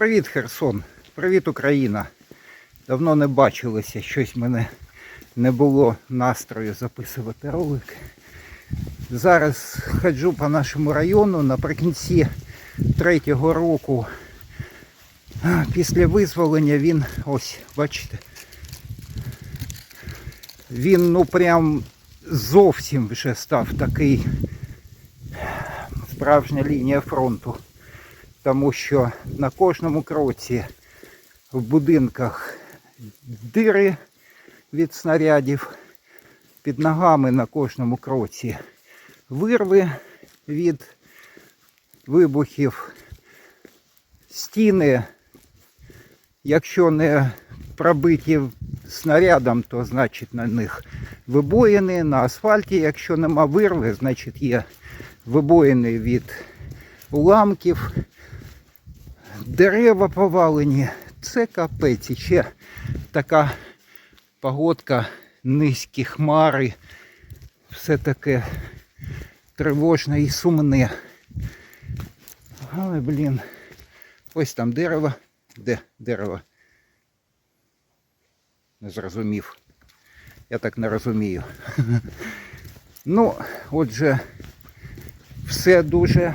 Привіт, Херсон. Привіт, Україна. Давно не бачилися, щось мене не було настрою записувати ролик. Зараз ходжу по нашому району наприкінці третього року. Після визволення він, ось, бачите, він ну прям зовсім вже став такий справжня лінія фронту. Тому що на кожному кроці в будинках дири від снарядів, під ногами на кожному кроці вирви від вибухів, стіни, якщо не пробиті снарядом, то значить на них вибоїни, на асфальті, якщо нема вирви, значить є вибоїни від уламків, дерева повалені. Це капець. І ще така погодка, низькі хмари, все таке тривожне і сумне. Але, блін, ось там дерево. Де дерево? Не зрозумів. Я так не розумію. Ну, отже, все дуже,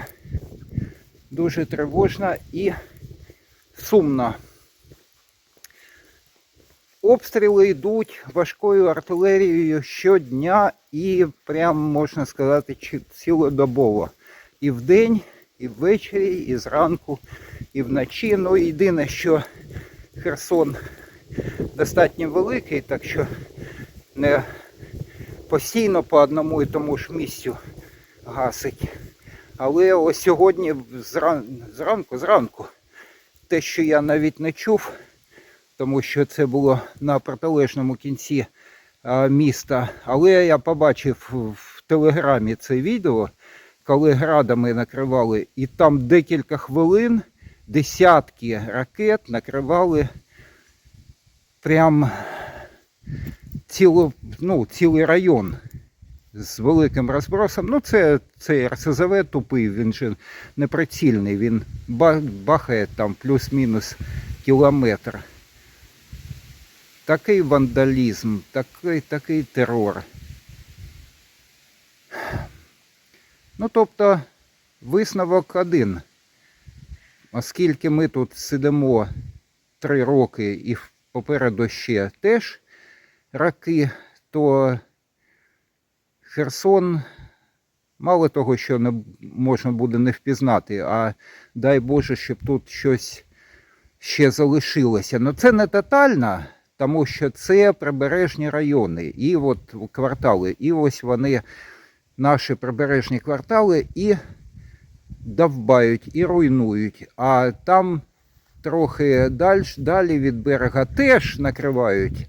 дуже тривожно і сумно. Обстріли йдуть важкою артилерією щодня і прям можна сказати цілодобово. І вдень, і ввечері, і зранку, і вночі. Ну єдине, що Херсон достатньо великий, так що не постійно по одному і тому ж місцю гасить. Але ось сьогодні зран- зранку, зранку, те, що я навіть не чув, тому що це було на протилежному кінці міста. Але я побачив в телеграмі це відео, коли градами накривали, і там декілька хвилин десятки ракет накривали прям ціло, ну, цілий район з великим розбросом. Ну, це цей РСЗВ тупий, він же неприцільний, він бахає там плюс-мінус кілометр. Такий вандалізм, такий, такий терор. Ну, тобто, висновок один. Оскільки ми тут сидимо три роки і попереду ще теж раки, то Херсон мало того, що не можна буде не впізнати, а дай Боже, щоб тут щось ще залишилося. Ну це не тотально, тому що це прибережні райони і от квартали. І ось вони, наші прибережні квартали, і довбають, і руйнують. А там трохи далі, далі від берега теж накривають.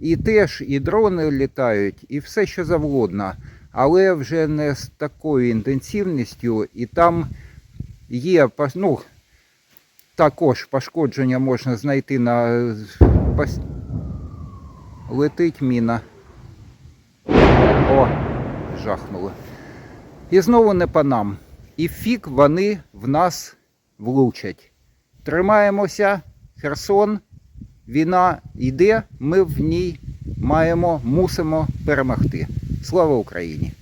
І теж і дрони літають, і все що завгодно. Але вже не з такою інтенсивністю, і там є ну, також пошкодження можна знайти на летить міна. О, жахнуло. І знову не по нам. І фік вони в нас влучать. Тримаємося, Херсон, війна йде, ми в ній маємо, мусимо перемогти. Слава Україні!